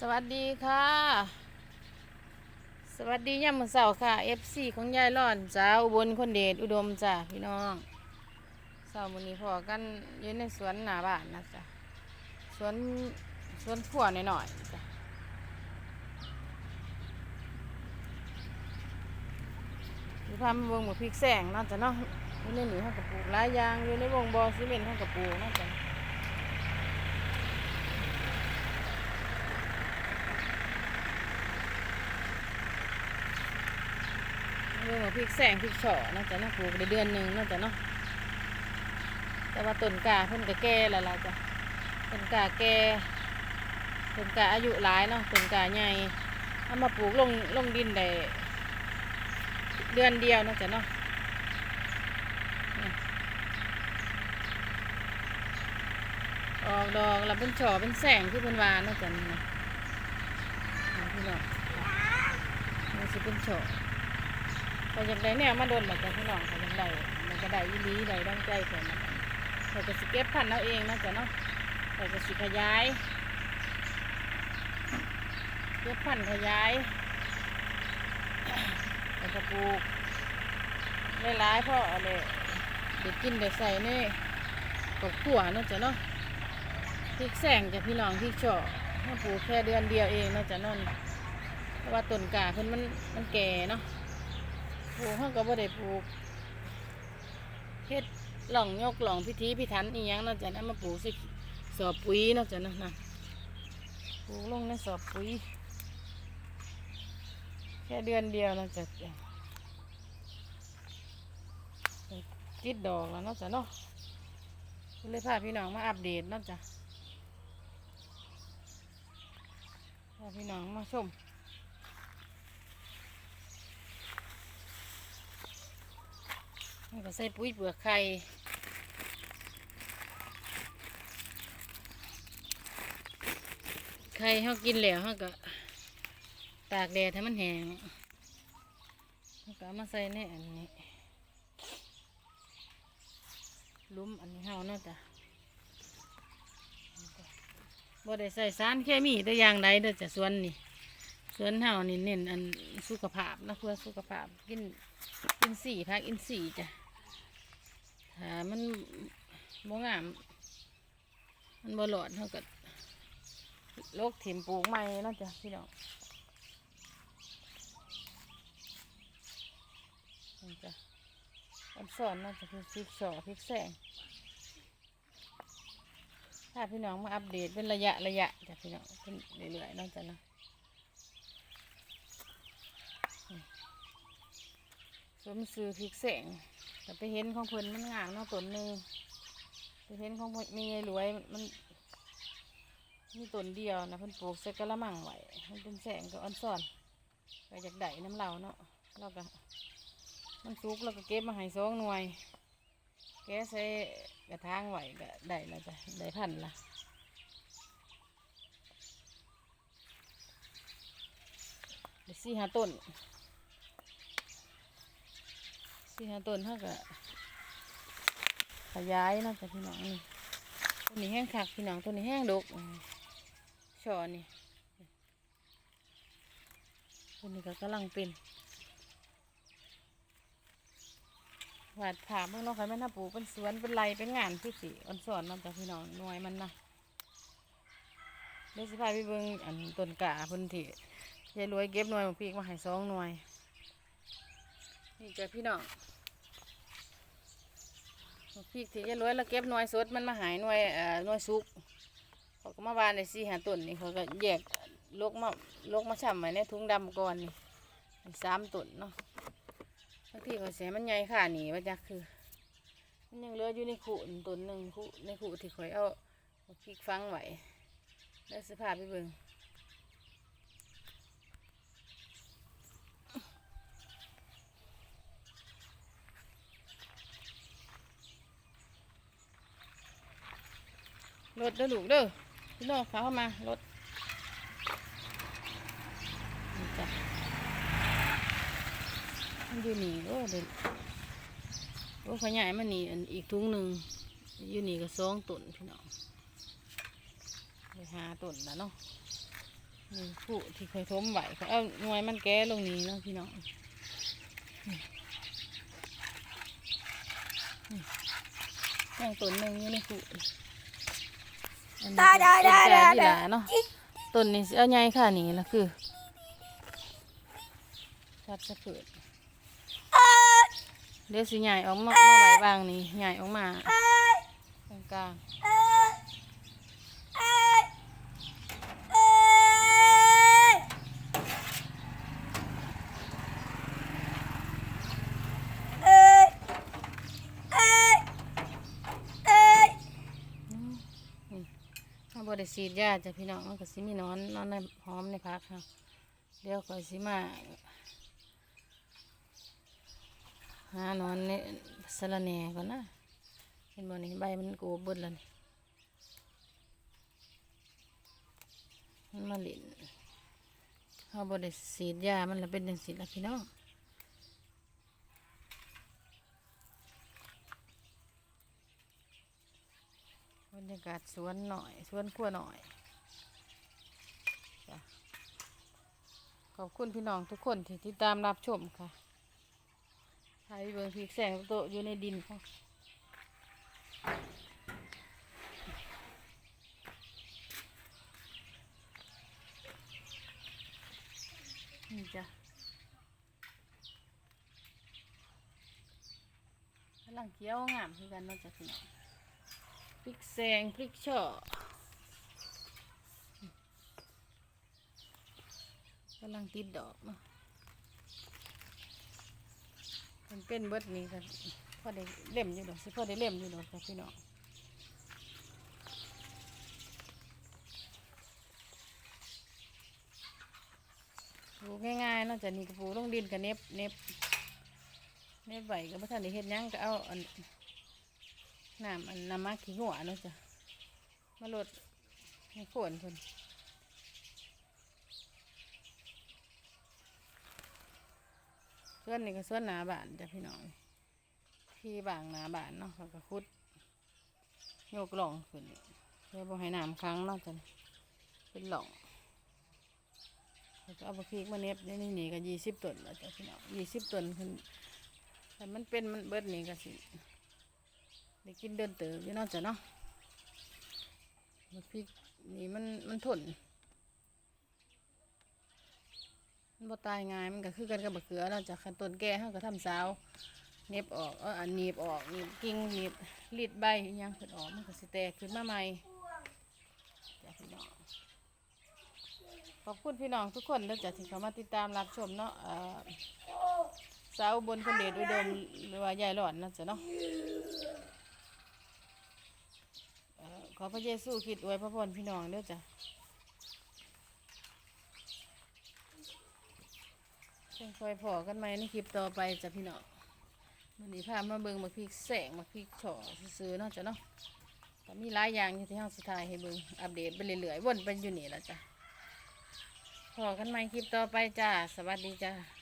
สวัสดีค่ะ สวัสดีย่ำมื้อเสาร์ค่ะ FC ของยายร่อนจ้าอุบลคนเดชอุดมจ้าพี่น้องเสาร์มื้อนี้พอกันยู่ในสวนหน้าบ้านนะจ้ะสวนสวนขั่วหน่อยๆจ้ะอยู่พามาเบิ่งหมูพริกแสงเนาจะเนาะอยู่ในนี้เฮากับปลูกหลายอย่างอยู่ในวงบ่อซีเมนต์เฮากับปลูกเนาจะ เรื่องของพริกแสงพริกเฉาะน่าจะน่าปลูกได้เดือนหนึ่งน่าจะเนาะแต่ว่าต้นกาเพิ่นก็แก่แล้วล่ะจ้ะต้นกาแก่ต้นกาอายุหลายเนาะต้นกาใหญ่เอามาปลูกลงลงดินได้เดือนเดียวน่าจะเนาะน้ออกดอกแล้วเป็นเฉาะเป็นแสงที่เพิ่นวาน่าจะนี่นะนี่พี่น้องมันสิเป็นเฉาะ แต่อยากได้แนวมาโดนแบบจะพี่น้องค่ะอยากได้มันก็ได้ยีรีได้ดังใจของมันเราจะสเก็บพันธุ์เอาเองนะจ๊ะเนาะเราจะสิขยาย เก็บพันธุ์ขยายแล้วก็ปลูกหลายๆเพราะอะไรเด็กกินเด็กใส่นี่กขัวนะจ๊ะเนาะพริกแสงจ้ะพี่น้องพริกเฉาะถ้าปลูกแค่เดือนเดียวเองนะจ๊ะเนเพราะว่าต้นกาเพิ่นมันมันแก่เนาะ ปลูกเขาก็บ่ได้ปลูกเฮ็ดหล่องยกหล่องพิธีพิถันอีหยังนาะจ้ะนะมาปลูกส่สอบปุ๋ยนาะจ้ะนะนะปลูกลงในสอบปุ๋ยแค่เดือนเดียวนาะจ้ะจ้ะติดดอกแล้วนาะจ้ะเนาะก็เลยพาพี่น้องมาอัปเดตนาะจ้ะพาพี่น้องมาชม นก็ใส่ปุ๋ยเปลือกไข่ไข่เขากินแล้วเขาก็ตากแดดให้มันแห้งเขาก็มาใส่ในอันนี้ลุ้มอันนี้เฮาเนาะจ้ะบ่ได้ใส่สารเคมีแต่อย่างใดเด้อจ้ะสวนนี่สวนเฮานี่เน้นอันสุขภาพนะเพื่อสุขภาพกินอินทรีย์พักอินทรีย์จ้ะ ถ้ามันบ่งาม มันบ่หลอดเท่ากับโรคถิ่มปลูกใหม่เนาจ้ะพี่น้องนี่จ้ะอันสอนเนาะจะคือพริกสอพริกแสง ถ้าพี่น้องมาอัปเดตเป็นระยะระยะจ้ะพี่น้องเป็นเรื่อยๆเนาะจ้ะเนาะ สวมซื้อพริกแสงแต่ไปเห็นของเพิ่นมันงามเนาะต้นหนึ่งไปเห็นของมีไงรวยมันมีต้นเดียวนะเพิ่นปลูกใส่กระมังไว้มันเป็นแสงกับอันซ่อนก็อยากได้น้ำเราเนาะเราก็มันสุกเราก็เก็บมาให้สองหน่วย แกใส่กระถางไว้ก็ได้ล้วจ้ะได้พันละด้สี่ห้าต้น สี่ห้าต้นเท่ากับขยายนาะจ้ะพี่น้องนี่ต้นนี้แห้งคักพี่น้องต้นนี้แห้งดกอืมช่อนี่ต้นนี้ก็กำลังเป็นหวาดผ่าเมื่อน้องใครแม่น่าปูเป็นสวนเป็นไรเป็นงานพี่สิอันสอนน้องจ้ะพี่น้องหน่วยมันนะเดี๋ยวสิพาไปเบิ่งอันต้นกาพิ่นที่ยายรวยเก็บหน่วยของพี่มาให้สองหน่วย นี่จ้ะพี่น้องพริกที่จะรวยแล้วเก็บหน่วยสดมันมาหายหน่วยเอ่อหน่วยสุกเขาก็มาวานในสี่หาต้นนี่เขาก็แยกลกมาลกมาช่ำไว้ในถุงดำก่อนนี่สามต้นเนาะบางทีเขาเสียมันใหญ่ข่าหนีว่าจักคือมันยังเหลืออยู่ในขู่นี่ต้นหนึ่งขู่ในขู่ที่ข่อยเอาพริกฟังไว้แล้วสภาพไปเบิ่ง รถเด้อลูกเด้อพี่น้องเขาเข้ามารถจ้ะมันอยู่นี่โอ้เด็กโอ้ขยายมันนี่อันอีกถุงหนึ่งอยู่นี่ก็สองต้นพี่น้องไปหาต้นแล้วเนาะนี่ผู้ที่เคยทมไหวเขาเอาหน่วยมันแก้ลงนี้เนาะพี่น้องนี่นี่ย่างต้นหนึ่งอยู่ในผู้ อันนี้ได้ได้เป็นได้แก่ได้ที่หลาเนาะต้นนี้สิเอาใหญ่ค่ะนี่ละคือชัดสะเปิดเดี๋ยวสิใหญ่ออกมามาไหวบางนี่ใหญ่ออกมาตรงกลาง ข้าวบ ไดซีดยาจ้ะพี่น้องมันก็สิมีนอนนอนในหอมในพักค่ะเดี๋ยวก็สิมาหานอนในสะระแหน่ก่อนนะเห็นบ่นี่ใบมันโกบเบิดแล้วนี่มันมาหลินข้าวบได้ซีดยามันละเป็นจังสิละพี่น้อง บรรยากาศสวนหน่อยสวนขั้วหน่อยจ้ะขอบคุณพี่น้องทุกคนที่ติดตามรับชมค่ะถ่ายเบิ่งพริกแสงโตอยู่ในดินค่ะนี่จ้ะกำลังเคี้ยวงามคือกันนาะจ้ะพี่น้อง ริกแซงพริกช่อกำลังติดดอกเนาะมันเป็นเบิดนี้กันพอได้เล่มอยู่ดอกสิพอได้เล่มอยู่ดอกจ้ะพี่น้องปลูกง่ายๆนาะจ้ะนี่ก็ปลูกลงดินกับเน็บเน็บเน็บใบก็บ่ทันได้เฮ็ดยังก็เอาอัน น้ำอันน้ำมักขี้หัวเนาะจ้ะมาลดให้ฝนคนส่วนนี้ก็ส่วนหนาบานจ้ะพี่น้องที่บางหนาบานเนาะเขาก็คุดโยกหล่องขึ้นเพื่อบ่ให้น้ำค้างเนาะจ้ะเป็นหล่องแล้วก็เอาบะพริกมาเน็บนี่นี่ก็ยี่สิบต้นแล้วจ้ะพี่น้องยี่สิบต้นขึ้นแต่มันเป็นมันเบิดนี่ก็สิ ได้กินเดินเติบอยู่นอกจากเนาะบักพริกนี่มันมันทนมันบ่ตายง่ายมันก็คือกันกับบักเขือเนอกจากขั้นต้นแก่เขาก็ทำสาวเน็บออกเอออันหนีบออกหนีบกิ่งหนีบรีดใบยังขึ้นออกมันก็สิแตกขึ้นมาใหม่จ้ะพี่น้องขอบคุณพี่น้องทุกคนแล้วจ้ะที่เขามาติดตามรับชมเนาะเอ่อสาวบนคนเดชอุดมหรือว่ายายหลอนเนาะจ้ะเนาะ ขอพระเยซูคริดอวยพระพรพี่น้องเด้อจ้ะเชิญคอยพอกันไหมในคลิปต่อไปจ้ะพี่น้องวันนี้พามาเบิ่งมาพริกแสงมาพริกฉอซื้อเนาะจ้ะเนาะแต่มีหลายอย่างอยู่ที่ห้องสุดท้ายให้เบิ่งอัปเดตไปเรื่อยๆวนไปอยู่นี่แหละจ้ะพอกันไหมคลิปต่อไปจ้าสวัสดีจ้า